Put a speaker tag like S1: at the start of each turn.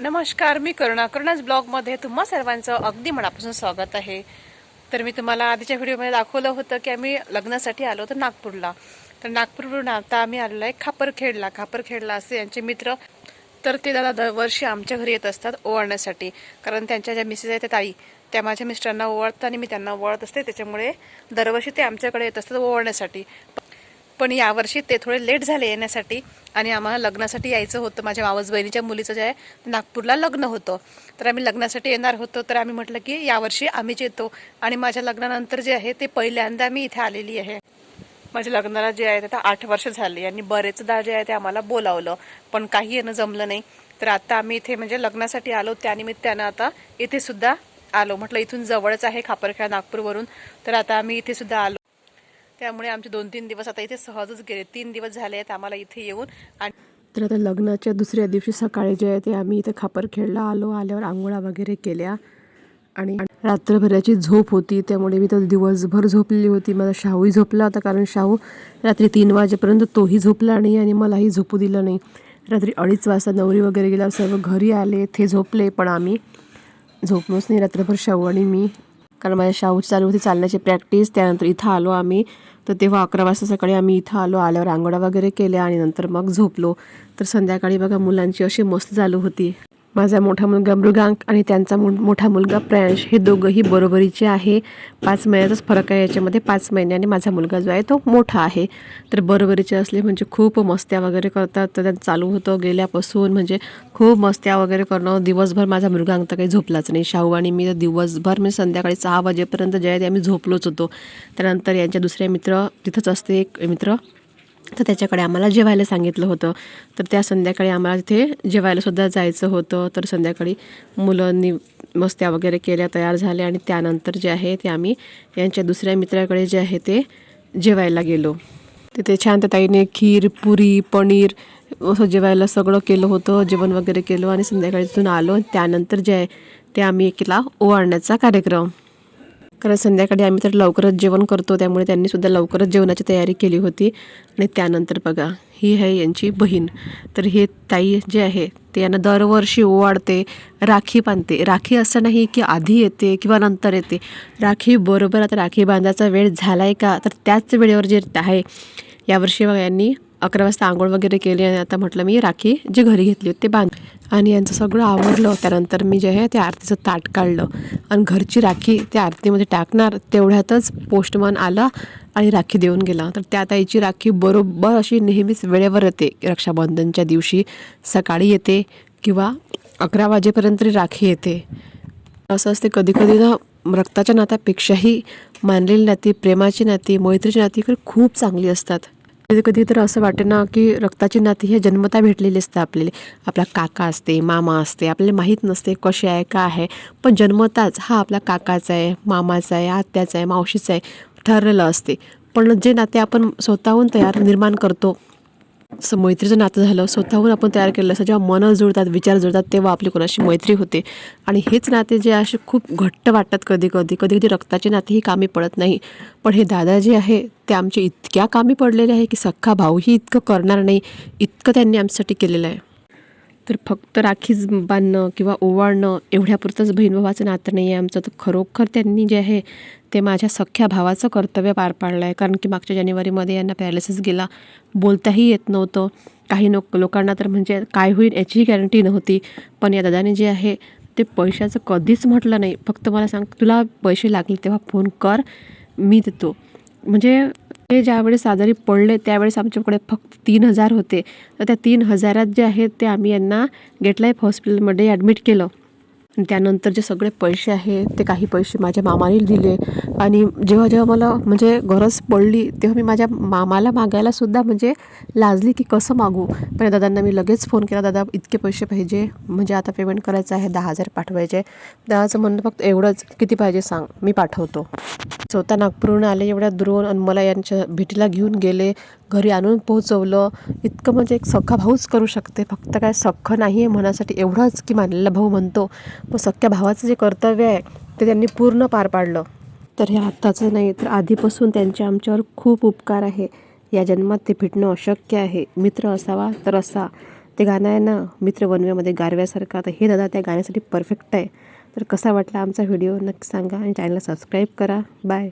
S1: नमस्कार मी करुणा. करुणाच ब्लॉगमध्ये तुम्हा सर्वांचं अगदी मनापासून स्वागत आहे. तर मी तुम्हाला आधीच्या व्हिडिओमध्ये दाखवलं होतं की आम्ही लग्नासाठी आलो होतो नागपूरला. तर नागपूरवरून आता आम्ही आलेलो आहे खापरखेडला. खापरखेडला असे यांचे मित्र तर ते दादा दरवर्षी आमच्या घरी येत असतात ओवाळण्यासाठी. कारण त्यांच्या ज्या मिसेस आहेत त्या ताई त्या माझ्या मिस्टरांना ओवाळतात आणि मी त्यांना ओवाळत असते. त्याच्यामुळे दरवर्षी ते आमच्याकडे येत असतात ओवाळण्यासाठी. पण यावर्षी ते थोडे लेट झाले येण्यासाठी आणि आम्हाला लग्नासाठी यायचं होतं. माझ्या मावस बहिणीच्या मुलीचं जे आहे नागपूरला लग्न होतं. तर आम्ही लग्नासाठी येणार होतो. तर आम्ही म्हटलं की यावर्षी आम्हीच येतो. आणि माझ्या लग्नानंतर जे आहे ते पहिल्यांदा मी इथे आलेली आहे. माझ्या लग्नाला जे आहे ते आता आठ वर्ष झाली आणि बरेचदा जे आहे ते आम्हाला बोलावलं. पण काही येणं जमलं नाही. तर आता आम्ही इथे म्हणजे लग्नासाठी आलो. त्यानिमित्तानं आता इथे सुद्धा आलो. म्हटलं इथून जवळच आहे खापरखेडा नागपूरवरून. तर आता आम्ही इथे सुद्धा आलो. त्यामुळे आमचे दोन तीन दिवस आता इथे सहजच गेले. तीन दिवस झाले आहेत आम्हाला इथे येऊन. आणि
S2: तर आता लग्नाच्या दुसऱ्या दिवशी सकाळी जे आहे ते आम्ही इथे खापरखेडला आलो आल्यावर आंघोळा वगैरे केल्या. आणि रात्रभराची झोप होती त्यामुळे मी तर दिवसभर झोपलेली होती. माझा शाहूही झोपला होता कारण शाहू रात्री तीन वाजेपर्यंत तोही झोपला नाही आणि मलाही झोपू दिलं नाही. रात्री अडीच वाजता नवरी वगैरे गेल्यावर सर्व घरी आले ते झोपले पण आम्ही झोपलोच नाही. रात्रभर शाहू आणि मी कारण माझ्या शाहू चालू होती चालण्याची प्रॅक्टिस त्यानंतर इथं आलो आम्ही. तर तेव्हा अकरा वाजता सकाळी आम्ही इथं आलो आल्यावर आंघोळा वगैरे केल्या आणि नंतर मग झोपलो. तर संध्याकाळी बघा मुलांची अशी मस्त चालू होती. माझा मोठा मुलगा मृगांक आणि त्यांचा मोठा मुलगा प्रयांश हे दोघंही बरोबरीचे आहे. पाच महिन्याचाच फरक आहे. याच्यामध्ये पाच महिन्याने माझा मुलगा जो आहे तो मोठा आहे. तर बरोबरीचे असले म्हणजे खूप मस्त्या वगैरे करतात. तर त्यांचं चालू होतं गेल्यापासून म्हणजे खूप मस्त्या वगैरे करणं. दिवसभर माझा मृगांक तर काही झोपलाच नाही. शाहू आणि मी तर दिवसभर मी संध्याकाळी सहा वाजेपर्यंत जे आहे ते आम्ही झोपलोच होतो. त्यानंतर यांच्या दुसऱ्या मित्र तिथंच असते एक मित्र तर त्याच्याकडे आम्हाला जेवायला सांगितलं होतं. तर त्या संध्याकाळी आम्हाला तिथे जेवायलासुद्धा जायचं होतं. तर संध्याकाळी मुलांनी मस्त्या वगैरे केल्या तयार झाल्या आणि त्यानंतर जे आहे ते आम्ही यांच्या दुसऱ्या मित्राकडे जे आहे ते जेवायला गेलो. तिथे छान ताईने खीर पुरी पनीर असं जेवायला सगळं केलं होतं. जेवण वगैरे केलं आणि संध्याकाळी तिथून आलो आणि त्यानंतर जे आहे ते आम्ही केला ओवाळण्याचा कार्यक्रम. कारण संध्याकाळी आम्ही तर लवकरच जेवण करतो त्यामुळे त्यांनी सुद्धा लवकरच जेवणाची तयारी केली होती. आणि त्यानंतर बघा ही आहे यांची बहीण. तर हे ताई जे आहे ते यांना दरवर्षी ओवाळते राखी बांधते. राखी असं नाही की आधी येते किंवा नंतर येते. राखी बरोबर आता राखी बांधायचा वेळ झाला आहे का? तर त्याच वेळेवर जे आहे यावर्षी यांनी अकरा वाजता आंघोळ वगैरे केली आणि आता म्हटलं मी राखी जी घरी घेतली होती ते बांध आणि यांचं सगळं आवरलं त्यानंतर मी जे आहे त्या आरतीचं ताट काढलं. आणि घरची राखी त्या आरतीमध्ये टाकणार तेवढ्यातच पोस्टमन आला आणि राखी देऊन गेला. तर त्या ताईची राखी बरोबर अशी नेहमीच वेळेवर येते. रक्षाबंधनच्या दिवशी सकाळी येते किंवा अकरा वाजेपर्यंत तरी राखी येते. असं असते कधी कधी ना रक्ताच्या नात्यापेक्षाही मानलेली नाती प्रेमाची नाती मैत्रीची नाती खूप चांगली असतात. कधी कधी तर असं वाटे ना की रक्ताची नाती हे जन्मता भेटलेली असते आपल्याला. आपला काका असते मामा असते आपल्याला माहीत नसते कसे आहे का आहे. पण जन्मताच हा आपला काकाचा आहे मामाचा आहे आत्याचा आहे मावशीचा आहे ठरलेलं असते. पण जे नाते आपण स्वतःहून तयार निर्माण करतो असं मैत्रीचं नातं झालं स्वतःहून आपण तयार केलं असं जेव्हा मनं जुळतात विचार जुळतात तेव्हा आपली कोणाशी मैत्री होते. आणि हेच नाते जे असे खूप घट्ट वाटतात कधी कधी कधी कधी रक्ताचे नाते ही कामी पडत नाही. पण हे दादा जे आहे ते आमचे इतक्या कामी पडलेले आहे की सख्खा भाऊही इतकं करणार नाही. इतकं त्यांनी आमच्यासाठी केलेलं आहे. तर फक्त राखीच बांधणं किंवा ओवाळणं एवढ्यापुरतंच बहीण भावाचं नातं नाही आहे आमचं तर खरोखर त्यांनी जे आहे ते माझ्या सख्ख्या भावाचं कर्तव्य पार पाडलं आहे कारण की मागच्या जानेवारीमध्ये यांना पॅरालिसिस गेला. बोलताही येत नव्हतं. काही लोक लोकांना तर म्हणजे काय होईल याचीही गॅरंटी नव्हती. पण या दादाने जे आहे ते पैशाचं कधीच म्हटलं नाही. फक्त मला सांग तुला पैसे लागले तेव्हा फोन कर मी देतो. म्हणजे ते ज्यावेळेस आजारी पडले त्यावेळेस आमच्याकडे फक्त तीन हजार होते. तर त्या तीन हजारात जे आहेत ते आम्ही यांना गेट लाईफ हॉस्पिटलमध्ये ॲडमिट केलं. आणि त्यानंतर जे सगळे पैसे आहे ते काही पैसे माझ्या मामाने दिले. आणि जेव्हा जेव्हा मला म्हणजे गरज पडली तेव्हा मी माझ्या मामाला मागायला सुद्धा म्हणजे लाजली की कसं मागू? पण दादांना मी लगेच फोन केला दादा इतके पैसे पाहिजे म्हणजे आता पेमेंट करायचं आहे दहा हजार पाठवायचे दादाचं म्हणणं फक्त एवढंच किती पाहिजे सांग मी पाठवतो. स्वतः नागपूरहून आले एवढ्या दुरून आणि मला यांच्या भेटीला घेऊन गेले. घरी आणून पोहोचवलं इतकं म्हणजे एक सख्खा भाऊच करू शकते. फक्त काय सख्खं नाही आहे म्हणासाठी एवढंच की मानलेला भाऊ म्हणतो. मग सख्ख्या भावाचं जे कर्तव्य आहे ते त्यांनी पूर्ण पार पाडलं. तर हे आत्ताचं नाही तर आधीपासून त्यांचे आमच्यावर खूप उपकार आहे. या जन्मात ते फिटणं अशक्य आहे. मित्र असावा तर असा. ते गाणं आहे ना मित्र वनव्यामध्ये गारव्यासारखं. तर हे दादा त्या गाण्यासाठी परफेक्ट आहे. तर कसा वाटला आमचा व्हिडिओ नक्की सांगा आणि चॅनलला सबस्क्राईब करा. बाय